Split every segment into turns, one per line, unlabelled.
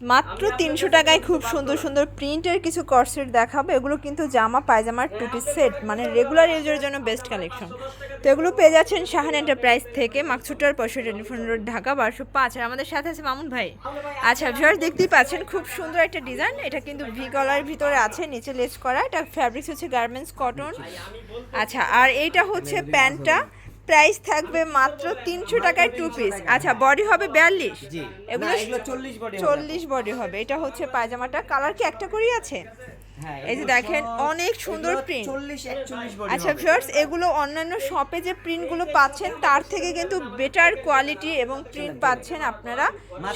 মাত্র তিনশো টাকায় খুব সুন্দর সুন্দর প্রিন্টের কিছু কর্সেট দেখাবো। এগুলো কিন্তু জামা পায়জামার টু পিস সেট মানে রেগুলার ইউজের জন্য বেস্ট কালেকশন তো এগুলো পেয়ে যাচ্ছেন শাহান এন্টারপ্রাইজ থেকে। মাকছুটার পয়সা টেলিফোন রোড ঢাকা বারোশো পাঁচ। আর আমাদের সাথে আছে মামুন ভাই। আচ্ছা ভিউয়ার্স দেখতেই পাচ্ছেন খুব সুন্দর একটা ডিজাইন এটা কিন্তু ভি কলার ভিতরে আছে নিচে লেস করা। এটা ফ্যাব্রিক্স হচ্ছে গার্মেন্টস কটন আচ্ছা আর এইটা হচ্ছে প্যান্টটা। প্রাইস থাকবে মাত্র তিনশো টাকায় টু পিস আচ্ছা বডি হবে বিয়াল্লিশ? এগুলো
না, এগুলো 40 বডি
চল্লিশ বডি হবে। এটা হচ্ছে পায়জামাটা। কালার কি একটা করেই আছে? এই যে দেখেন অনেক সুন্দর
এগুলো
print।
40 41 বডি
আচ্ছা ভিউয়ার্স এগুলো অন্যান্য শপে যে প্রিন্টগুলো পাচ্ছেন তার থেকে কিন্তু বেটার কোয়ালিটি এবং প্রিন্ট পাচ্ছেন আপনারা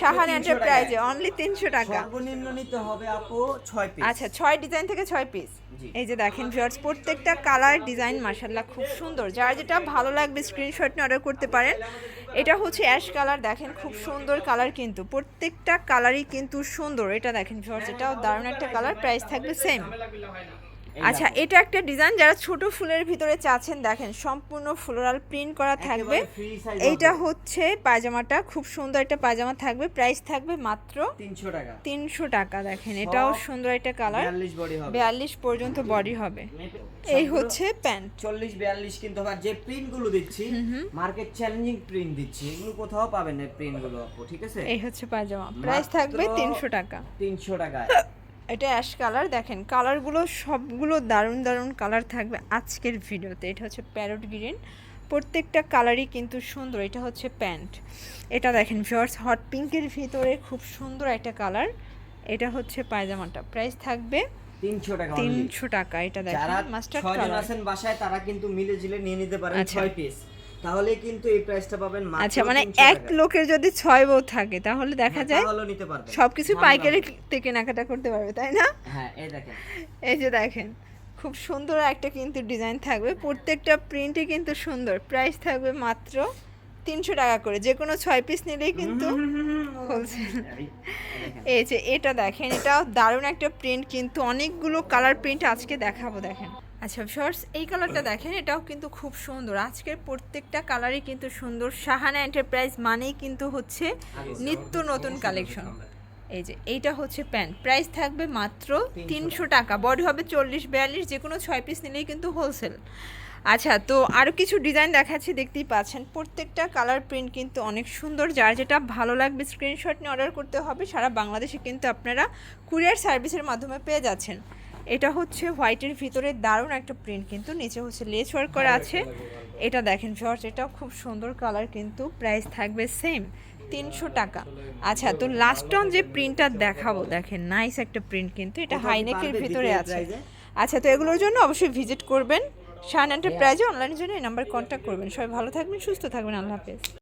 300
এন্টারপ্রাইজে অনলি তিনশো টাকা।
সর্বনিম্ন নিতে হবে আপু 6 পিস
আচ্ছা ছয় ডিজাইন থেকে ছয় পিস এই যে দেখেন ভিউয়ার্স প্রত্যেকটা কালার ডিজাইন মাশাল্লাহ খুব সুন্দর। যার যেটা ভালো লাগবে স্ক্রিনশট নিয়ে অর্ডার করতে পারেন। এটা হচ্ছে অ্যাশ কালার, দেখেন খুব সুন্দর কালার কিন্তু, প্রত্যেকটা কালারই কিন্তু সুন্দর, এটা দেখেন ভিউয়ার্স এটাও দারুণ একটা কালার প্রাইস থাকবে সেম আচ্ছা এটা একটা ডিজাইন যারা ছোট ফুলের ভিতরে চাচ্ছেন দেখেন সম্পূর্ণ ফ্লোরাল প্রিন্ট করা থাকবে। এইটা হচ্ছে পায়জামাটা খুব সুন্দর একটা পায়জামা থাকবে প্রাইস থাকবে মাত্র
300 টাকা।
তিনশো টাকা দেখেন এটাও সুন্দর একটা কালার
42 বডি হবে।
বিয়াল্লিশ পর্যন্ত বডি হবে। এই হচ্ছে প্যান্ট
40 42 কিন্তু আবার যে প্রিন্টগুলো দিচ্ছি মার্কেট চ্যালেঞ্জিং প্রিন্ট দিচ্ছি এগুলো কোথাও পাবেন না প্রিন্টগুলো আপু ঠিক আছে?
এই হচ্ছে পায়জামা। প্রাইস থাকবে তিনশো টাকা।
300 টাকায়।
এটা অ্যাশ কালার দেখেন কালারগুলো সবগুলো দারুণ দারুণ কালার থাকবে আজকের ভিডিওতে। এটা হচ্ছে প্যারট গ্রিন প্রত্যেকটা কালারই কিন্তু সুন্দর এটা হচ্ছে প্যান্ট এটা দেখেন ভিওর্স হট পিঙ্কের ভিতরে খুব সুন্দর একটা কালার এটা হচ্ছে পায়জামাটা। প্রাইস থাকবে
300 টাকা
তিনশো টাকা এটা দেখেন মাস্টার্ড
ছয়জন
কালার
আছেন বাসায় তারা কিন্তু মিলে জিলে নিয়ে নিতে পারেন
আচ্ছা।
6 পিস তাহলে কিন্তু এই প্রাইসটা পাবেন
আচ্ছা মানে
300
এক লোকের যদি ছয় বউ থাকে তাহলে দেখা
হ্যাঁ,
যায়
তাহলেও নিতে পারবেন
সবকিছু
ঝামেলা
পাইকারি থেকে কেনাকাটা করতে পারবে তাই না?
হ্যাঁ এই দেখেন।
এই যে দেখেন খুব সুন্দর একটা কিন্তু ডিজাইন থাকবে। প্রত্যেকটা প্রিন্টই কিন্তু সুন্দর। প্রাইস থাকবে মাত্র তিনশো টাকা করে। যে কোনো ছয় পিস নিলেই কিন্তু
এই
যে এটা দেখেন এটাও দারুণ একটা প্রিন্ট কিন্তু অনেকগুলো কালার প্রিন্ট আজকে দেখাবো দেখেন। আচ্ছা শর্টস এই কালারটা দেখেন, এটাও কিন্তু খুব সুন্দর। আজকের প্রত্যেকটা কালারই কিন্তু সুন্দর। সাহানা এন্টারপ্রাইজ মানেই কিন্তু হচ্ছে নিত্য নতুন কালেকশন এই যে, এইটা হচ্ছে প্যান্ট প্রাইস থাকবে মাত্র তিনশো টাকা। বডি হবে চল্লিশ, বিয়াল্লিশ, যে কোনো ছয় পিস নিলেই কিন্তু হোলসেল আচ্ছা তো আরও কিছু ডিজাইন দেখাচ্ছি, দেখতেই পাচ্ছেন। প্রত্যেকটা কালার প্রিন্ট কিন্তু অনেক সুন্দর। যার যেটা ভালো লাগবে স্ক্রিনশট নিয়ে অর্ডার করতে হবে। সারা বাংলাদেশে কিন্তু আপনারা কুরিয়ার সার্ভিসের মাধ্যমে পেয়ে যাচ্ছেন। এটা হচ্ছে হোয়াইটের ভিতরে দারুণ একটা প্রিন্ট কিন্তু নিচে হচ্ছে লেস ওয়ার্ক করা আছে। এটা দেখেন শর্টস এটাও খুব সুন্দর কালার কিন্তু প্রাইস থাকবে সেম তিনশো টাকা। আচ্ছা তো লাস্ট অন যে প্রিন্টটা দেখাবো দেখেন নাইস একটা প্রিন্ট কিন্তু এটা হাইনেকের ভিতরে আছে। আচ্ছা তো এগুলোর জন্য অবশ্যই ভিজিট করবেন। শান এন্টারপ্রাইজে অনলাইনের জন্য এই নাম্বার কন্ট্যাক্ট করবেন। সবাই ভালো থাকবেন সুস্থ থাকবেন আল্লাহ হাফেজ।